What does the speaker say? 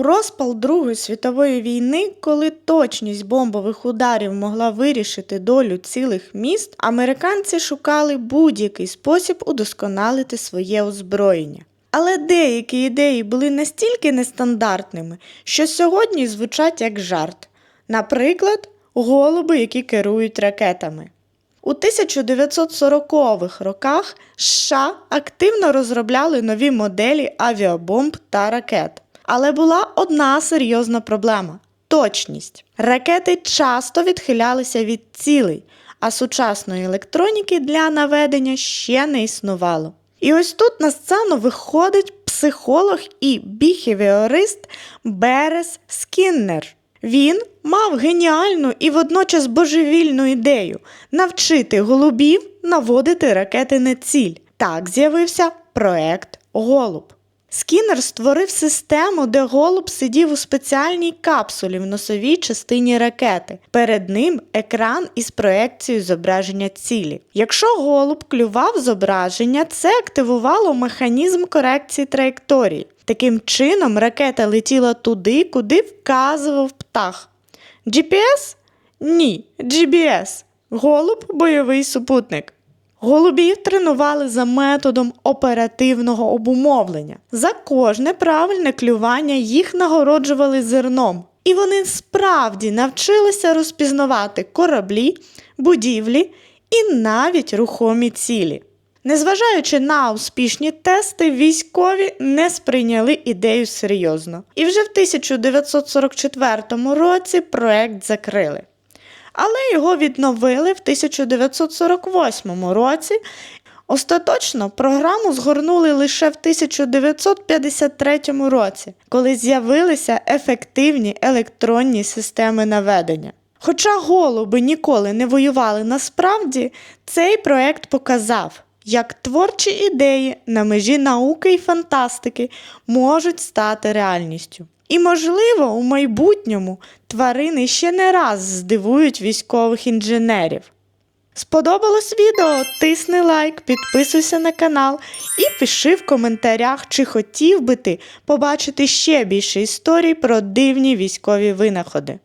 У розпал Другої світової війни, коли точність бомбових ударів могла вирішити долю цілих міст, американці шукали будь-який спосіб удосконалити своє озброєння. Але деякі ідеї були настільки нестандартними, що сьогодні звучать як жарт. Наприклад, голуби, які керують ракетами. У 1940-х роках США активно розробляли нові моделі авіабомб та ракет. Але була одна серйозна проблема точність. Ракети часто відхилялися від цілей, а сучасної електроніки для наведення ще не існувало. І ось тут на сцену виходить психолог і біхевіорист Берес Скіннер. Він мав геніальну і водночас божевільну ідею навчити голубів наводити ракети на ціль. Так з'явився проект Голуб. Скіннер створив систему, де голуб сидів у спеціальній капсулі в носовій частині ракети. Перед ним екран із проекцією зображення цілі. Якщо голуб клював зображення, це активувало механізм корекції траєкторії. Таким чином, ракета летіла туди, куди вказував птах. GPS? Ні, GBS. Голуб бойовий супутник. Голубів тренували за методом оперативного обумовлення. За кожне правильне клювання їх нагороджували зерном. І вони справді навчилися розпізнавати кораблі, будівлі і навіть рухомі цілі. Незважаючи на успішні тести, військові не сприйняли ідею серйозно. І вже в 1944 році проект закрили. Але його відновили в 1948 році. Остаточно програму згорнули лише в 1953 році, коли з'явилися ефективні електронні системи наведення. Хоча голуби ніколи не воювали насправді, цей проект показав, як творчі ідеї на межі науки і фантастики можуть стати реальністю. І, можливо, у майбутньому тварини ще не раз здивують військових інженерів. Сподобалось відео? Тисни лайк, підписуйся на канал і пиши в коментарях, чи хотів би ти побачити ще більше історій про дивні військові винаходи.